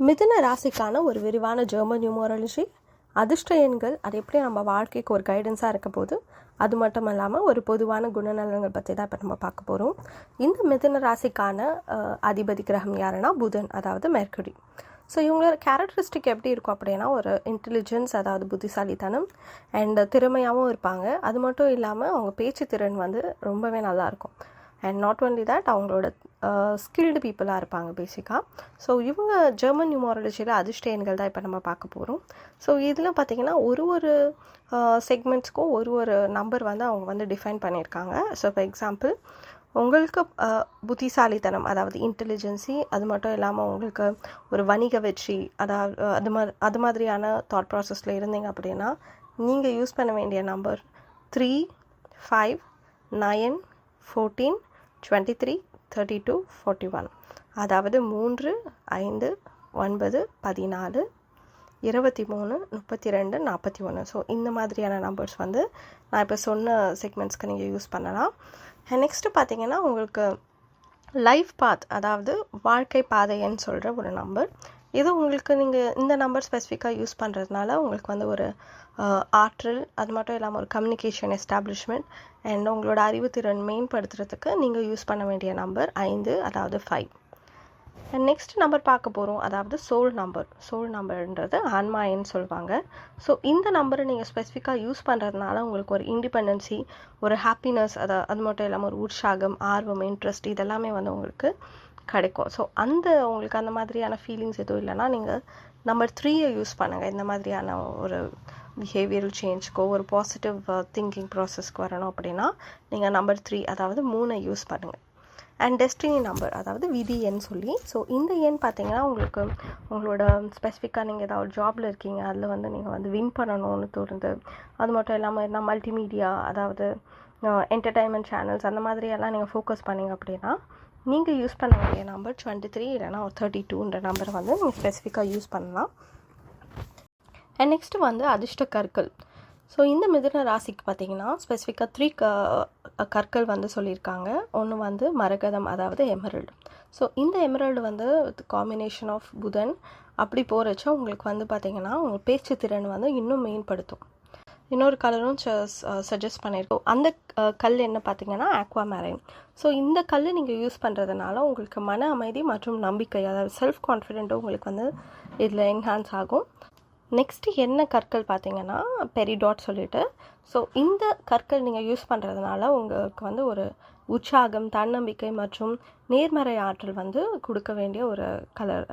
மிதுன ராசிக்கான ஒரு விரிவான ஜெர்மன் நியூமராலஜி அதிர்ஷ்ட எண்கள் அது எப்படி நம்ம வாழ்க்கைக்கு ஒரு கைடன்ஸாக இருக்க போது அது மட்டும் இல்லாமல் ஒரு பொதுவான குணநலன்கள் பற்றி தான் இப்போ நம்ம பார்க்க போகிறோம் இந்த மிதுன ராசிக்கான அதிபதி கிரகம் யாருன்னா புதன் அதாவது மெர்குடி ஸோ இவங்களோட கேரக்டரிஸ்டிக் எப்படி இருக்கும் அப்படின்னா ஒரு இன்டெலிஜென்ஸ் அதாவது புத்திசாலித்தனம் அண்ட் திறமையாகவும் இருப்பாங்க. அது மட்டும் இல்லாமல் அவங்க பேச்சு திறன் வந்து ரொம்பவே நல்லா இருக்கும். அண்ட் நாட் ஒன்லி தட் அவங்களோட ஸ்கில்டு பீப்புளாக இருப்பாங்க பேசிக்காக ஸோ இவங்க ஜெர்மன் நியூமாரலஜியில் அதிர்ஷ்டயன்கள் தான் இப்போ நம்ம பார்க்க போகிறோம் ஸோ இதில் பார்த்திங்கன்னா ஒரு ஒரு செக்மெண்ட்ஸ்க்கும் ஒரு ஒரு நம்பர் வந்து அவங்க வந்து டிஃபைன் பண்ணியிருக்காங்க. ஸோ ஃபார் எக்ஸாம்பிள் உங்களுக்கு புத்திசாலித்தனம் அதாவது இன்டெலிஜென்சி அது மட்டும் இல்லாமல் உங்களுக்கு ஒரு வணிக வெற்றி அதாவது அது மா அது மாதிரியான தாட் ப்ராசஸில் இருந்தீங்க அப்படின்னா நீங்கள் யூஸ் பண்ண வேண்டிய number three five nine fourteen twenty three thirty two forty one அதாவது மூன்று ஐந்து ஒன்பது பதினாலு இருபத்தி மூணு முப்பத்தி ரெண்டு நாற்பத்தி ஒன்று. ஸோ இந்த மாதிரியான நம்பர்ஸ் வந்து நான் இப்போ சொன்ன செக்மெண்ட்ஸ்க்கு நீங்கள் யூஸ் பண்ணலாம். நெக்ஸ்ட்டு பார்த்தீங்கன்னா உங்களுக்கு லைஃப் பாத் அதாவது வாழ்க்கை பாதைன்னு சொல்கிற ஒரு நம்பர் இது உங்களுக்கு நீங்கள் இந்த நம்பர் ஸ்பெசிஃபிக்காக யூஸ் பண்ணுறதுனால உங்களுக்கு வந்து ஒரு ஆற்றல் அது மட்டும் இல்லாமல் ஒரு கம்யூனிகேஷன் எஸ்டாப்ளிஷ்மெண்ட் அண்ட் உங்களோட அறிவுத்திறன் மேம்படுத்துறதுக்கு நீங்கள் யூஸ் பண்ண வேண்டிய நம்பர் ஐந்து அதாவது ஃபைவ் அண்ட் நெக்ஸ்ட் நம்பர் பார்க்க போகிறோம் அதாவது சோல் நம்பர் சோல் நம்பர்ன்றது ஆன்மாயின்னு சொல்லுவாங்க. ஸோ இந்த நம்பரை நீங்கள் ஸ்பெசிஃபிக்காக யூஸ் பண்ணுறதுனால உங்களுக்கு ஒரு இண்டிபெண்டன்சி ஒரு ஹாப்பினஸ் அதை அது மட்டும் இல்லாமல் ஒரு உற்சாகம் ஆர்வம் இன்ட்ரெஸ்ட் இதெல்லாமே வந்து உங்களுக்கு கிடைக்கும். ஸோ அந்த உங்களுக்கு அந்த மாதிரியான ஃபீலிங்ஸ் எதுவும் இல்லைன்னா நீங்கள் நம்பர் த்ரீயை யூஸ் பண்ணுங்கள் இந்த மாதிரியான ஒரு பிஹேவியரல் சேஞ்ச்க்கோ ஒரு பாசிட்டிவ் திங்கிங் ப்ராசஸ்க்கு வரணும் அப்படின்னா நீங்கள் நம்பர் த்ரீ அதாவது மூணை யூஸ் பண்ணுங்கள் அண்ட் டெஸ்டினி நம்பர் அதாவது விதி எண் சொல்லி ஸோ இந்த எண் பார்த்தீங்கன்னா உங்களுக்கு உங்களோட ஸ்பெசிஃபிக்காக நீங்கள் ஏதாவது ஜாபில் இருக்கீங்க அதில் வந்து நீங்கள் வந்து வின் பண்ணணும்னு தோணுது. அது மட்டும் இல்லாமல் என்ன மல்டிமீடியா அதாவது என்டர்டைன்மெண்ட் சேனல்ஸ் அந்த மாதிரியெல்லாம் நீங்கள் ஃபோக்கஸ் பண்ணீங்க அப்படின்னா நீங்கள் யூஸ் பண்ண வேண்டிய நம்பர் டுவெண்ட்டி த்ரீ இல்லைனா ஒரு தேர்ட்டி டூன்ற நம்பரை வந்து நீங்கள் ஸ்பெசிஃபிக்காக யூஸ் பண்ணலாம். அண்ட் நெக்ஸ்ட்டு வந்து அதிர்ஷ்ட கற்கள். ஸோ இந்த மிதன ராசிக்கு பார்த்தீங்கன்னா ஸ்பெசிஃபிக்காக த்ரீ க கற்கள் வந்து சொல்லியிருக்காங்க. ஒன்று வந்து மரகதம் அதாவது எமரல்டு ஸோ இந்த எமரல்டு வந்து காம்பினேஷன் ஆஃப் புதன் அப்படி போகிறச்சோ உங்களுக்கு வந்து பார்த்திங்கன்னா உங்கள் பேச்சு திறன் வந்து இன்னும் மேம்படுத்தும். இன்னொரு கலரும் சஜஸ்ட் uh, பண்ணியிருக்கோம் அந்த uh, கல் என்ன பார்த்தீங்கன்னா ஆக்வா மேரைன் ஸோ இந்த கல் நீங்கள் யூஸ் பண்ணுறதுனால உங்களுக்கு மன அமைதி மற்றும் நம்பிக்கை அதாவது செல்ஃப் கான்ஃபிடென்ட்டும் உங்களுக்கு வந்து இதில் என்ஹான்ஸ் ஆகும். நெக்ஸ்ட்டு என்ன கற்கள் பார்த்தீங்கன்னா பெரிடாட் சொல்லிட்டு. ஸோ இந்த கற்கள் நீங்கள் யூஸ் பண்ணுறதுனால உங்களுக்கு வந்து ஒரு உற்சாகம் தன்னம்பிக்கை மற்றும் நேர்மறை ஆற்றல் வந்து கொடுக்க வேண்டிய ஒரு கலர்